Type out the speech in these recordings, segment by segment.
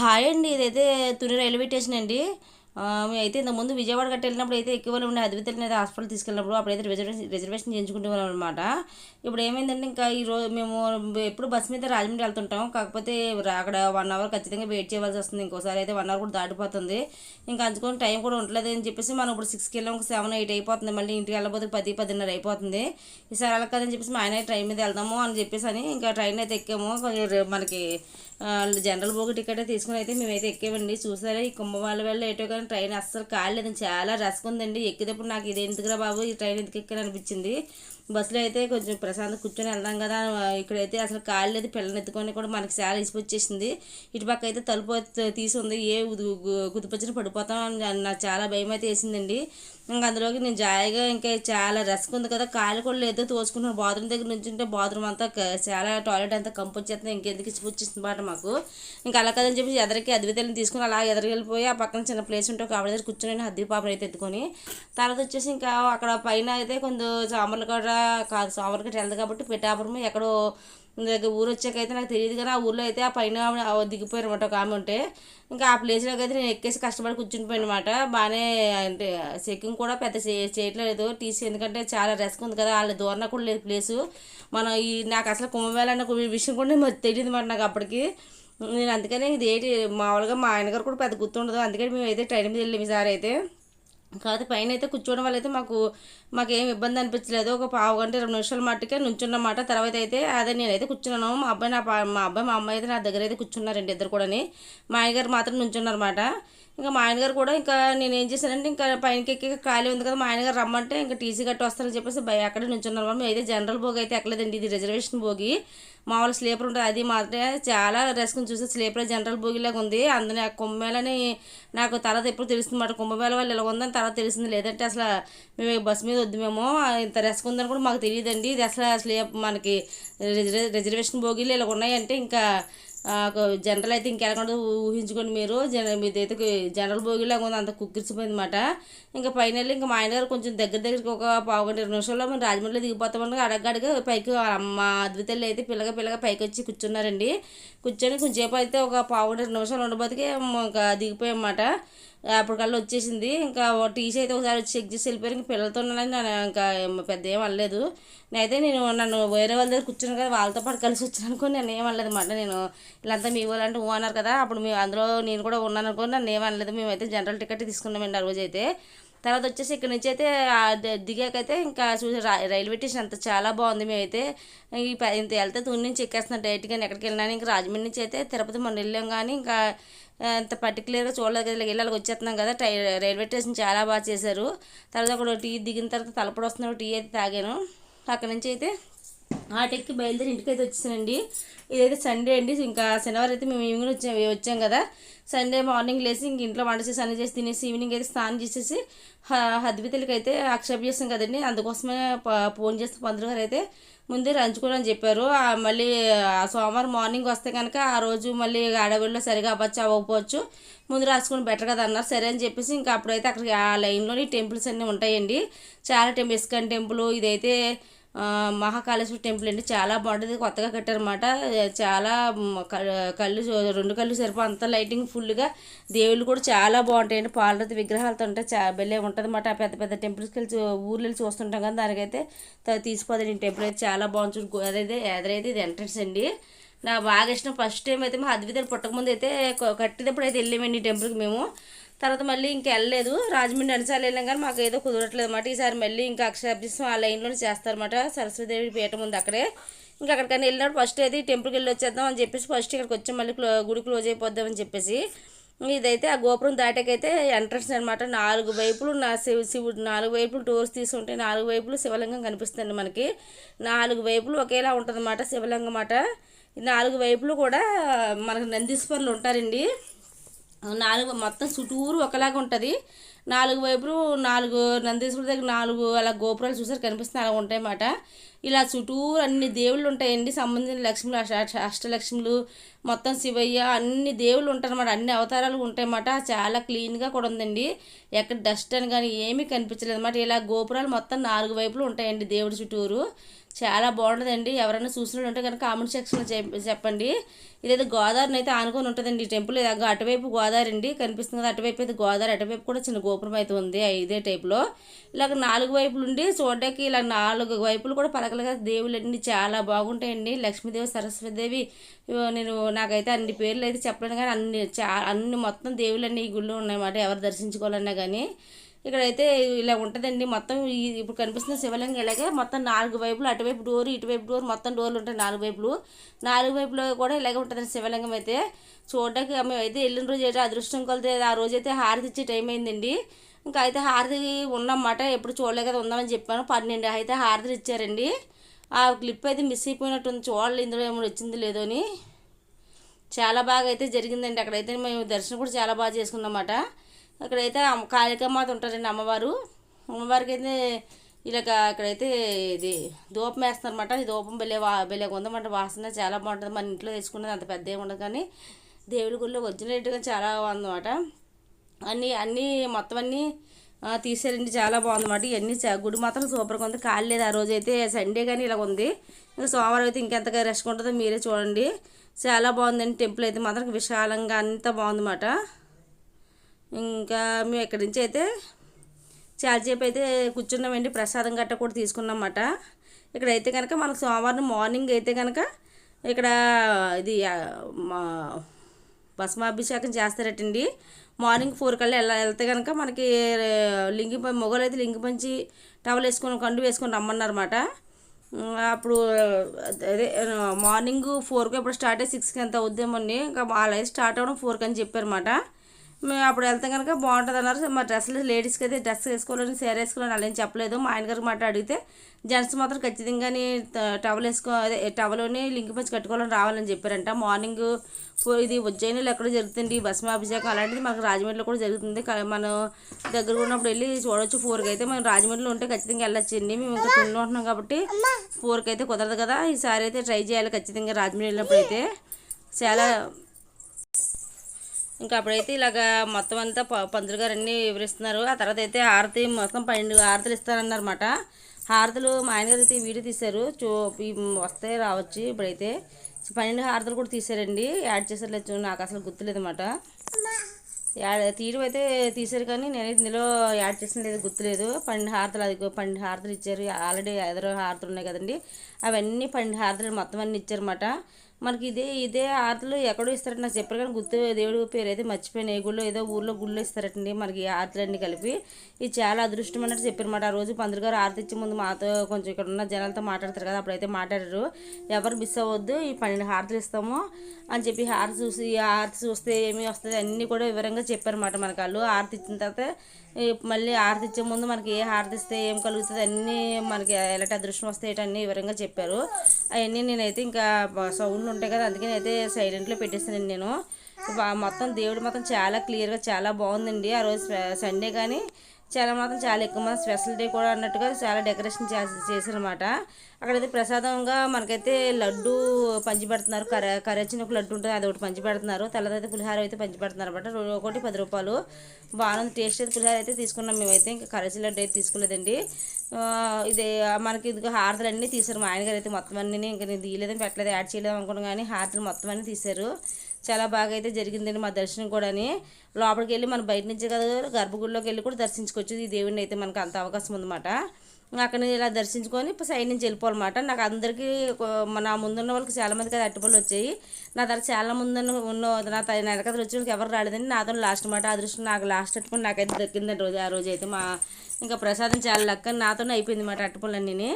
Hi అండి ఇదైతే Tuni railway station అండి. అయితే ఇంతకుముందు విజయవాడ గట్ట వెళ్ళినప్పుడు అయితే ఎక్కువ ఉండే అద్వితల్ని అయితే హాస్పిటల్ తీసుకెళ్ళినప్పుడు అప్పుడైతే రిజర్వేషన్ రిజర్వేషన్ చేయించుకుంటే అనమాట ఇప్పుడు ఏమైందంటే ఇంకా ఈరోజు మేము ఎప్పుడు బస్ మీద రాజమండ్రి వెళ్తుంటాం. కాకపోతే అక్కడ వన్ అవర్ ఖచ్చితంగా వెయిట్ చేయవలసి వస్తుంది. ఇంకోసారి అయితే వన్ అవర్ కూడా దాటిపోతుంది. ఇంకా అందుకొని టైం కూడా ఉండలేదు అని చెప్పేసి మనం ఇప్పుడు సిక్స్కి వెళ్ళాం. ఒక సెవెన్ ఎయిట్ అయిపోతుంది. మళ్ళీ ఇంటికి వెళ్ళబోతే పది పదిన్నర అయిపోతుంది. ఈసారి అలా కదని చెప్పేసి మా ఆయన ట్రైన్ మీద వెళ్దాము అని చెప్పేసి అని ఇంకా ట్రైన్ అయితే ఎక్కాము. మనకి జనరల్ బోగి టికెట్ తీసుకుని అయితే మేమైతే ఎక్కేవండి చూసారా ఈ కుంభమాల వెళ్ళి ఏటో కానీ ట్రైన్ అస్సలు కాలేదని చాలా రస్క్ ఉందండి. ఎక్కేటప్పుడు నాకు ఇది ఎందుకురా బాబు? ఈ ట్రైన్ ఎందుకు ఎక్కాను అనిపించింది బస్సులో అయితే కొంచెం ప్రశాంతం కూర్చొని వెళ్దాం కదా ఇక్కడైతే అసలు కాలేదు పిల్లల్ని ఎత్తుకొని కూడా మనకి చాలా ఇసుకొచ్చేసింది ఇటు పక్క అయితే తలుపు తీసి ఉంది ఏ కుదిపచ్చిన పడిపోతాం అని నాకు చాలా భయం అయితే వేసిందండి. ఇంకా అందులోకి నేను జాయిగా ఇంకా చాలా రస్క్ ఉంది కదా కాళ్ళు కూడా లేదో తోసుకున్నాను బాత్రూమ్ దగ్గర నుంచి ఉంటే బాత్రూమ్ అంతా చాలా టాయిలెట్ అంతా కంపు వచ్చేస్తుంది ఇంకెందుకు ఇచ్చిపుచ్చేస్తుంది మాట మాకు. ఇంకా అలా కదని చెప్పి ఎదరికి అద్వితల్ని తీసుకుని అలా ఎదరికెళ్ళిపోయి ఆ పక్కన చిన్న ప్లేస్ ఉంటే ఒక ఆవిడ దగ్గర కూర్చొని అద్దె పాపను అయితే ఎత్తుకొని తర్వాత వచ్చేసి ఇంకా అక్కడ పైన అయితే కొంచెం కూడా కాదు సామర్లగడ్డ వెళ్ళదు కాబట్టి పిఠాపురం ఎక్కడో ఊరు వచ్చాకైతే నాకు తెలియదు కానీ ఆ ఊర్లో అయితే ఆ పైన దిగిపోయారు అనమాట ఒక ఆమె ఉంటే. ఇంకా ఆ ప్లేస్లోకి అయితే నేను ఎక్కేసి కష్టపడి కూర్చుని పోయినమాట బాగానే అంటే చెక్కింగ్ కూడా పెద్ద చేయట్లేదు టీసీ ఎందుకంటే చాలా రిస్క్ ఉంది కదా. వాళ్ళ దూరం కూడా లేదు ప్లేసు మనం ఈ నాకు అసలు కుంభమేళ అన్న విషయం కూడా తెలియదు అనమాట నాకు అప్పటికి. నేను అందుకనే ఇది ఏంటి మామూలుగా మా ఆయన గారు కూడా పెద్ద గుర్తుండదు. అందుకని మేము అయితే ట్రైన్ మీద వెళ్ళాము ఈసారి అయితే. కాకపోతే పైన అయితే కూర్చోవడం వల్ల అయితే మాకు మాకు ఏం ఇబ్బంది అనిపించలేదు. ఒక పావు గంట ఇరవై నిమిషాల మట్టుకే నుంచున్నమాట తర్వాత అయితే అదే నేనైతే కూర్చున్నాను. మా అబ్బాయి నా మా అబ్బాయి మా అమ్మాయి అయితే నా దగ్గర అయితే కూర్చున్నారండి ఇద్దరు కూడాని. మా ఆయనగారు మాత్రం నుంచున్నారన్నమాట. ఇంకా మా ఆయనగారు కూడా ఇంకా నేను ఏం చేశానంటే ఇంకా పైనకి ఎక్కి ఖాళీ ఉంది కదా మా ఆయనగారు రమ్మంటే ఇంకా టీసీ గట్టి వస్తారని చెప్పేసి భయ అక్కడే నుంచున్నారు. మేము అయితే జనరల్ భోగి అయితే ఎక్కలేదండి. ఇది రిజర్వేషన్ భోగి. మామూలు స్లీపర్ ఉంటుంది అది మాత్రమే. చాలా రెస్క్ని చూసి స్లీపర్ జనరల్ భోగిలాగా ఉంది. అందులో కుంభమేళని నాకు తర్వాత ఎప్పుడు తెలుస్తుంది కుంభమేళ వాళ్ళు ఇలా ఉందని తర్వాత తెలిసింది. లేదంటే అసలు మేము బస్సు మీద వద్దు మేము. ఇంత రెస్క్ ఉందని కూడా మాకు తెలియదండి. ఇది అసలు స్లీప్ మనకి రిజర్వే- రిజర్వేషన్ భోగిలు ఇలా ఉన్నాయంటే ఇంకా జనరల్ అయితే ఇంకెళ్ళకుండా ఊహించుకోండి మీరు. జన మీదైతే జనరల్ భోగిలాగా ఉంది అంత కుక్కిరిసిపోయింది అనమాట ఇంకా పైన వెళ్ళి ఇంకా మా ఆయన గారు కొంచెం దగ్గర దగ్గరికి ఒక పావు గంట ఇరవై నిమిషాల్లో మేము రాజమండ్రిలో దిగిపోతామని అడగడిగా పైకి మా అద్వితల్లి అయితే పిల్లగా పిల్లగా పైకి వచ్చి కూర్చున్నారండి. కూర్చొని కొంచెంసేపు అయితే ఒక పావు గంట ఇరవై నిమిషాలు ఉండబోతికే ఇంకా దిగిపోయామన్నమాట. అప్పటికల్లా వచ్చేసింది. ఇంకా టీసీ అయితే ఒకసారి వచ్చి చెక్ చేసి వెళ్ళిపోయారు. ఇంకా పిల్లలతో ఉన్నానని నేను ఇంకా పెద్ద ఏం అనలేదు. నేనైతే నేను నన్ను వేరే వాళ్ళ దగ్గర కూర్చున్నాను కదా వాళ్ళతో పాటు కలిసి వచ్చాను అనుకోని నేను ఏం అనలేదు అన్నమాట నేను వీళ్ళంతా మీ వాళ్ళంటే ఊ అన్నారు కదా అప్పుడు మేము అందులో నేను కూడా ఉన్నాను అనుకోని నన్ను ఏం అనలేదు. మేమైతే జనరల్ టికెట్ తీసుకున్నామండి ఆ రోజు అయితే. తర్వాత వచ్చేసి ఇక్కడ నుంచి అయితే ఆ దిగాకైతే ఇంకా చూసి రైల్వే స్టేషన్ అంత చాలా బాగుంది మేమైతే. ఈ ఇంత వెళ్తే తూని నుంచి ఎక్కేస్తున్నాం డైరెక్ట్గా ఎక్కడికి వెళ్ళినా ఇంకా రాజమండ్రి నుంచి అయితే తిరుపతి మొన్న వెళ్ళాం కానీ ఇంకా అంత పర్టికులర్గా చూడలేదు కదా ఇలా వచ్చేస్తున్నాం కదా టై రైల్వే స్టేషన్ చాలా బాగా చేశారు. తర్వాత అక్కడ టీ దిగిన తర్వాత తలపడి వస్తున్నాడు టీ అయితే తాగాను. అక్కడ నుంచి అయితే ఆటెక్కి బయలుదేరి ఇంటికైతే వచ్చేసానండి. ఇదైతే సండే అండి. ఇంకా శనివారం అయితే మేము ఈవినింగ్ వచ్చాం వచ్చాం కదా. సండే మార్నింగ్ లేచి ఇంక ఇంట్లో వంట చేసి అన్ని చేసి తినేసి ఈవినింగ్ అయితే స్నానం చేసేసి హద్వితలకి అయితే అక్షప్ చేస్తాం కదండి. అందుకోసమే ఫోన్ చేస్తే పంతులు గారు అయితే ముందే రంచుకోవడం చెప్పారు. మళ్ళీ సోమవారం మార్నింగ్ వస్తే కనుక ఆ రోజు మళ్ళీ అడవిలో సరిగా అవ్వచ్చు అవ్వకపోవచ్చు. ముందు రాసుకుని బెటర్ కదా అన్నారు. సరే అని చెప్పేసి ఇంకా అప్పుడైతే అక్కడికి ఆ లైన్లోని టెంపుల్స్ అన్నీ ఉంటాయండి. చాలా టెంపుల్ ఇస్కాన్ టెంపుల్ ఇదైతే మహాకాళేశ్వర టెంపుల్ అండి. చాలా బాగుంటుంది. కొత్తగా కట్టారన్నమాట. చాలా కళ్ళు చూ- రెండు కళ్ళు సరిపో అంత లైటింగ్ ఫుల్గా దేవుళ్ళు కూడా చాలా బాగుంటాయండి. పాలరతి విగ్రహాలతో ఉంటాయి చా భలే ఉంటుంది అన్నమాట పెద్ద పెద్ద టెంపుల్స్కి వెళ్ళి ఊర్లో వెళ్ళి చూస్తుంటాం కానీ దానికైతే త- టెంపుల్ అయితే చాలా బాగుంటుంది అదైతే ఎదురైతే ఇది ఎంట్రన్స్ అండి. నాకు బాగా ఇష్టం. ఫస్ట్ టైం అయితే మా అద్వితలు పుట్టకముందు అయితే కొ- కట్టినప్పుడు అయితే వెళ్ళామండి ఈ టెంపుల్కి మేము. తర్వాత మళ్ళీ ఇంకా వెళ్ళలేదు. రాజమండ్రి అన్నిసార్లు వెళ్ళాం కానీ మాకు ఏదో కుదరట్లేదు అనమాట ఈసారి మళ్ళీ ఇంకా అక్షరాభ్యాసం ఆ లైన్లోనే చేస్తారన్నమాట. సరస్వతిదేవి పీఠం ఉంది అక్కడే. ఇంకా అక్కడికైనా వెళ్ళినప్పుడు ఫస్ట్ అయితే టెంపుల్కి వెళ్ళి వచ్చేద్దాం అని చెప్పేసి ఫస్ట్ ఇక్కడికి వచ్చి మళ్ళీ క్లో గుడి క్లోజ్ అయిపోద్దామని చెప్పేసి. ఇదైతే ఆ గోపురం దాటకైతే ఎంట్రన్స్ అనమాట నాలుగు వైపులు నా శివ శివుడు నాలుగు వైపులు టూర్స్ తీసుకుంటే నాలుగు వైపులు శివలింగం కనిపిస్తుంది మనకి. నాలుగు వైపులు ఒకేలా ఉంటుంది అన్నమాట శివలింగం అన్నమాట నాలుగు వైపులు కూడా మనకు నందీశ్వరులు ఉంటారండి. నాలుగు మొత్తం చుట్టూరు ఒకలాగా ఉంటుంది. నాలుగు వైపులు నాలుగు నందీశ్వరుడి దగ్గర నాలుగు అలా గోపురాలు చూసారు కనిపిస్తున్నాయి అలా ఉంటాయన్నమాట. ఇలా చుట్టూరు అన్ని దేవుళ్ళు ఉంటాయండి. సంబంధించిన లక్ష్ములు అష్ట అష్టలక్ష్ములు మొత్తం శివయ్య అన్ని దేవుళ్ళు ఉంటారన్నమాట. అన్ని అవతారాలు ఉంటాయన్నమాట. చాలా క్లీన్గా కూడా ఉందండి. ఎక్కడ డస్ట్ అని కానీ ఏమీ కనిపించలేదు అనమాట ఇలా గోపురాలు మొత్తం నాలుగు వైపులు ఉంటాయండి దేవుడి చుట్టూరు. చాలా బాగుంటుందండి. ఎవరైనా చూసినట్టు ఉంటే కనుక కామెంట్ సెక్షన్లో చెప్పండి. ఇదైతే గోదావరిని అయితే ఆనుకొని ఉంటుందండి. ఈ టెంపుల్ అటువైపు గోదావరి అండి. కనిపిస్తుంది కదా అటువైపు అయితే గోదావరి అటువైపు కూడా చిన్న గోపురం అయితే ఉంది. ఇదే టైప్లో. ఇలాగ నాలుగు వైపులు ఉండి చూడడానికి ఇలా నాలుగు వైపులు కూడా పలకలుగా దేవుళ్ళన్నీ చాలా బాగుంటాయండి. లక్ష్మీదేవి సరస్వతిదేవి నేను నాకైతే అన్ని పేర్లు అయితే చెప్పలేను కానీ అన్ని చా అన్ని మొత్తం దేవుళ్ళన్నీ ఈ గుళ్ళు ఉన్నాయన్నమాట. ఎవరు దర్శించుకోవాలన్నా కానీ ఇక్కడైతే ఇలా ఉంటుందండి. మొత్తం ఇప్పుడు కనిపిస్తున్న శివలింగం ఇలాగే మొత్తం నాలుగు వైపులు అటువైపు డోర్ ఇటువైపు డోర్ మొత్తం డోర్లు ఉంటాయి నాలుగు వైపులు. నాలుగు వైపులో కూడా ఇలాగే ఉంటుందండి శివలింగం అయితే. చూడడానికి మేము అయితే వెళ్ళిన రోజు అయితే అదృష్టం కొలితే ఆ రోజు అయితే హారతి ఇచ్చే టైం అయిందండి. ఇంకా అయితే హారతి ఉన్నమాట ఎప్పుడు చూడలే కదా ఉందామని చెప్పాను. పన్నెండు అయితే హారతులు ఇచ్చారండి. ఆ క్లిప్ అయితే మిస్ అయిపోయినట్టుంది. చూడాలి ఇందులో ఏమైనా వచ్చింది లేదో అని. చాలా బాగా అయితే జరిగిందండి. అక్కడైతే మేము దర్శనం కూడా చాలా బాగా చేసుకున్నమాట అక్కడైతే కాళికమాత ఉంటారండి అమ్మవారు. అమ్మవారికి అయితే ఇలాగ అక్కడైతే ఇది దూపం వేస్తారనమాట ఈ దూపం బెల్లే వా బెల్లే ఉందన్నమాట. వాసన చాలా బాగుంటుంది. మన ఇంట్లో తెచ్చుకున్నది అంత పెద్ద ఏమి ఉండదు కానీ దేవుడి గుడిలో వచ్చినట్టుగా చాలా బాగుందన్నమాట అన్నీ అన్నీ మొత్తం అన్నీ తీసారండి చాలా బాగుందన్నమాట. ఇవన్నీ గుడి మాత్రం సూపర్గా ఉంది. కాలేదు ఆ రోజు అయితే సండే కానీ ఇలా ఉంది. ఇంకా సోమవారం అయితే ఇంకెంతగా రెస్ట్ ఉంటుందో మీరే చూడండి. చాలా బాగుందండి టెంపుల్ అయితే. మాత్రం విశాలంగా అంత బాగుందన్నమాట. ఇంకా మేము ఇక్కడి నుంచి అయితే చాలాసేపు అయితే కూర్చున్నామండి. ప్రసాదం గట్ట కూడా తీసుకున్నమాట ఇక్కడైతే కనుక మనకు సోమవారం మార్నింగ్ అయితే కనుక ఇక్కడ ఇది మా భస్మాభిషేకం చేస్తారటండి. మార్నింగ్ ఫోర్ కల్లా ఎలా వెళ్తే కనుక మనకి లింగి మొగలు అయితే లింగి పంచి టవల్ వేసుకొని కండు వేసుకొని రమ్మన్నారన్నమాట. అప్పుడు అదే మార్నింగ్ ఫోర్కి ఇప్పుడు స్టార్ట్ అయ్యి సిక్స్కి ఎంత అని ఇంకా వాళ్ళైతే స్టార్ట్ అవ్వడం ఫోర్కి అని చెప్పారన్నమాట. మేము అప్పుడు వెళ్తే కనుక బాగుంటుంది అన్నారు మా డ్రెస్సులు లేడీస్కి అయితే డ్రెస్ వేసుకోవాలని సేర వేసుకోవాలని అలా చెప్పలేదు. మా ఆయన గారికి మాట అడిగితే జెంట్స్ మాత్రం ఖచ్చితంగాని టవల్ వేసుకో అదే టవల్ని లింక్ పంచి కట్టుకోవాలని రావాలని చెప్పారంట. మార్నింగ్ ఇది ఉజ్జయినిలో ఎక్కడ జరుగుతుంది భస్మాభిషేకం అలాంటిది మాకు రాజమండ్రిలో కూడా జరుగుతుంది. మనం దగ్గర ఉన్నప్పుడు వెళ్ళి చూడవచ్చు ఫోర్కి అయితే. మనం రాజమండ్రిలో ఉంటే ఖచ్చితంగా వెళ్ళొచ్చండి మేము ఇంకా తిండి ఉంటున్నాం కాబట్టి ఫోర్కి అయితే కుదరదు కదా. ఈసారి అయితే ట్రై చేయాలి ఖచ్చితంగా రాజమండ్రి వెళ్ళినప్పుడు అయితే. చాలా ఇంకా అప్పుడైతే ఇలాగ మొత్తం అంతా పంతులు గారు అన్నీ వివరిస్తున్నారు. ఆ తర్వాత అయితే హారతి మొత్తం పన్నెండు హారతులు ఇస్తారన్నమాట. హారతులు మా ఆయన గారు అయితే వీడియో తీశారు. చూ వస్తే రావచ్చు ఇప్పుడైతే. పన్నెండు హారతులు కూడా తీశారండి. యాడ్ చేసారు లేదు నాకు అసలు గుర్తులేదన్నమాట. యాడ్ తీయడం అయితే తీశారు కానీ నేనైతే ఇందులో యాడ్ చేసిన లేదు గుర్తులేదు. పన్నెండు హారతలు అది పన్నెండు హారతలు ఇచ్చారు. ఆల్రెడీ ఎదరో హారతలు ఉన్నాయి కదండి. అవన్నీ పన్నెండు హారతలు మొత్తం అన్నీ ఇచ్చారన్నమాట. మనకి ఇదే ఇదే ఆర్తలు ఎక్కడో ఇస్తారట. నాకు చెప్పారు కానీ గుర్తు దేవుడు పేరు అయితే మర్చిపోయిన. ఏ గుళ్ళో ఏదో ఊర్లో గుళ్ళో ఇస్తారటండి మనకి ఆర్తలన్నీ కలిపి. ఇది చాలా అదృష్టం అన్నట్టు చెప్పారన్నమాట ఆ రోజు పందులు గారు ఆరతి ఇచ్చే ముందు మాతో కొంచెం ఇక్కడ ఉన్న జనాలతో మాట్లాడతారు కదా అప్పుడైతే మాట్లాడారు. ఎవరు మిస్ అవ్వద్దు ఈ పన్నెండు హారతలు ఇస్తాము అని చెప్పి హారతి చూసి హారతి చూస్తే ఏమి వస్తుంది అన్నీ కూడా వివరంగా చెప్పారన్నమాట మనకు వాళ్ళు హారతి ఇచ్చిన తర్వాత మళ్ళీ హారతి ఇచ్చే ముందు మనకి ఏ హారతి ఇస్తే ఏం కలుగుతుంది అన్నీ మనకి ఎలాంటి అదృష్టం వస్తే అన్నీ వివరంగా చెప్పారు. అవన్నీ నేనైతే ఇంకా సౌండ్లు ఉంటాయి కదా అందుకని అయితే సైలెంట్లో పెట్టేస్తానండి నేను. మొత్తం దేవుడు మొత్తం చాలా క్లియర్గా చాలా బాగుందండి. ఆ రోజు సండే కానీ చాలా మాత్రం చాలా ఎక్కువ మంది స్పెషల్ డే కూడా అన్నట్టుగా చాలా డెకరేషన్ చేసి చేశారనమాట అక్కడైతే ప్రసాదంగా మనకైతే లడ్డు పంచిపెడుతున్నారు కర కరచిన ఒక లడ్డు ఉంటుంది. అది ఒకటి పంచిపెడుతున్నారు తెల్లదైతే పులిహార అయితే పంచిపెడుతున్నారు అనమాట ఒకటి పది రూపాయలు. బాగుంది టేస్ట్ అయితే పులిహార అయితే తీసుకున్నాం. మేమైతే ఇంకా కరచి లడ్డు అయితే తీసుకోలేదండి. ఇది మనకి ఇది హారతలు అన్నీ తీశారు. మా ఆయనగారు అయితే మొత్తం అన్నీ ఇంకా నేను తీయలేదని పెట్టలేదు. యాడ్ చేయలేదు అనుకున్నాను కానీ హారతలు మొత్తం అన్నీ తీశారు. చాలా బాగా అయితే జరిగిందండి మా దర్శనం కూడాని. లోపలికి వెళ్ళి మనం బయట నుంచి కదా గర్భగుడిలోకి వెళ్ళి కూడా దర్శించుకోవచ్చు. ఈ దేవుడిని అయితే మనకు అంత అవకాశం ఉందన్నమాట. అక్కడ ఇలా దర్శించుకొని సైడ్ నుంచి వెళ్ళిపోవాలన్నమాట. నాకు అందరికీ నా ముందున్న వాళ్ళకి చాలామందికి అది అట్టుపళ్ళు వచ్చాయి. నా తర్వాత చాలా ముందు ఉన్న నా వెనకలు వచ్చి ఎవరు రాలేదని నాతో లాస్ట్ మాట అదృష్టం నాకు లాస్ట్ అట్టుకుని నాకైతే దక్కిందండి రోజు. ఆ రోజు అయితే మా ఇంకా ప్రసాదం చాలా లక్క నాతోనే అయిపోయింది మాట అట్టుపళ్ళన్నీ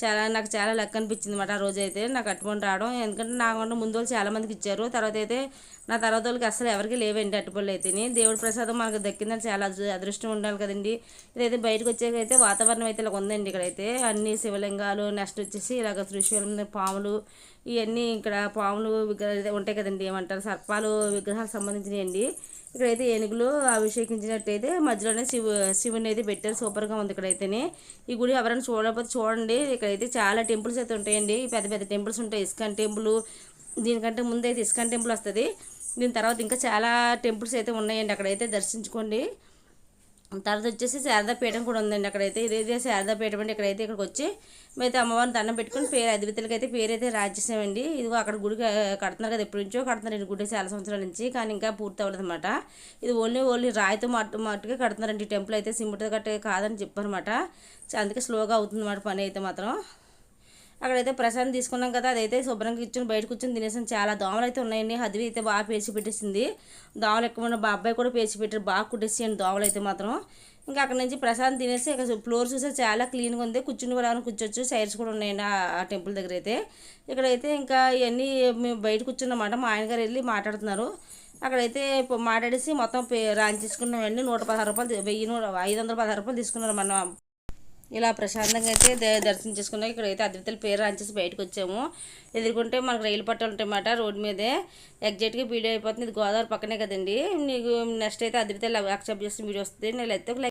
చాలా నాకు చాలా లెక్క అనిపించింది మాట ఆ రోజు అయితే నాకు అట్టుపండు రావడం. ఎందుకంటే నాకుండా ముందు వాళ్ళు చాలామందికి ఇచ్చారు. తర్వాత అయితే నా తర్వాత వాళ్ళకి అసలు ఎవరికి లేవండి అట్టుపళ్ళు అయితే దేవుడి ప్రసాదం మనకు దక్కిందని చాలా అదృష్టం ఉండాలి కదండి. ఇదైతే బయటకు వచ్చేకైతే వాతావరణం అయితే ఇలా ఉందండి ఇక్కడైతే. అన్ని శివలింగాలు నెక్స్ట్ వచ్చేసి ఇలాగ త్రిశూలం పాములు ఇవన్నీ ఇక్కడ పాములు విగ్రహాలు ఉంటాయి కదండి ఏమంటారు సర్పాలు విగ్రహాలకు సంబంధించినవి అండి ఇక్కడైతే ఏనుగులు అభిషేకించినట్టయితే మధ్యలోనే శివు శివుని అయితే పెట్టారు. సూపర్గా ఉంది ఇక్కడైతేనే. ఈ గుడి ఎవరైనా చూడకపోతే చూడండి. ఇక్కడైతే చాలా టెంపుల్స్ అయితే ఉంటాయండి. పెద్ద పెద్ద టెంపుల్స్ ఉంటాయి. ఇస్కాన్ టెంపుల్ దీనికంటే ముందు అయితే ఇస్కాన్ టెంపుల్ వస్తుంది. దీని తర్వాత ఇంకా చాలా టెంపుల్స్ అయితే ఉన్నాయండి. అక్కడైతే దర్శించుకోండి. తర్వాత వచ్చేసి శారదాపీఠం కూడా ఉందండి అక్కడైతే. ఇదైతే శారదాపీఠం అండి ఇక్కడైతే ఇక్కడికి వచ్చి అయితే అమ్మవారిని దండం పెట్టుకుని పేరు అధిపతులకి అయితే పేరైతే రాజేసామండి ఇదిగో అక్కడ గుడి కడుతున్నారు కదా ఎప్పటి నుంచో కడుతున్నారండి గుడి చాలా సంవత్సరాల నుంచి కానీ ఇంకా పూర్తి అవ్వలేదు అనమాట ఇది ఓన్లీ ఓన్లీ రాయితో మట్టు మట్టుగా కడుతున్నారండి. టెంపుల్ అయితే సిమెంట్ కట్టే కాదని చెప్పారన్నమాట. అందుకే స్లోగా అవుతుంది అన్నమాట పని అయితే మాత్రం. అక్కడైతే ప్రసాదం తీసుకున్నాం కదా అదైతే శుభ్రంగా కూర్చొని బయట కూర్చొని తినేసాం. చాలా దోమలు అయితే ఉన్నాయండి. హద్వి అయితే బాగా పేర్చి పెట్టేసింది. దోమలు ఎక్కువ ఉన్న మా అబ్బాయి కూడా పేర్చి పెట్టారు. బాగా కుట్టేసేయండి దోమలు అయితే మాత్రం. ఇంకా అక్కడ నుంచి ప్రసాదం తినేసి ఇక ఫ్లోర్ చూస్తే చాలా క్లీన్గా ఉంది. కూర్చుని వాళ్ళని కూర్చోవచ్చు. చైర్స్ కూడా ఉన్నాయండి ఆ- టెంపుల్ దగ్గర అయితే. ఇక్కడైతే ఇంకా ఇవన్నీ మేము బయట కూర్చున్నమాట. మా ఆయన గారు వెళ్ళి మాట్లాడుతున్నారు. అక్కడైతే మాట్లాడేసి మొత్తం పే రాంచేసుకున్నామండి. నూట పదహారు రూపాయలు వెయ్యి నూట ఐదు వందల పదహారు రూపాయలు తీసుకున్నారు మన ఇలా ప్రశాంతంగా అయితే దర్శనం చేసుకున్నాం ఇక్కడైతే అద్వితల పేరు రాంచేసి బయటకు వచ్చాము. ఎదుర్కొంటే మనకు రైలు పట్టాలు ఉంటాయన్నమాట రోడ్డు మీదే. ఎగ్జాక్ట్గా వీడియో అయిపోతుంది. ఇది గోదావరి పక్కనే కదండి. నీకు నెక్స్ట్ అయితే అద్వితలు యాక్సెప్ట్ చేసిన వీడియో వస్తుంది. నేను అయితే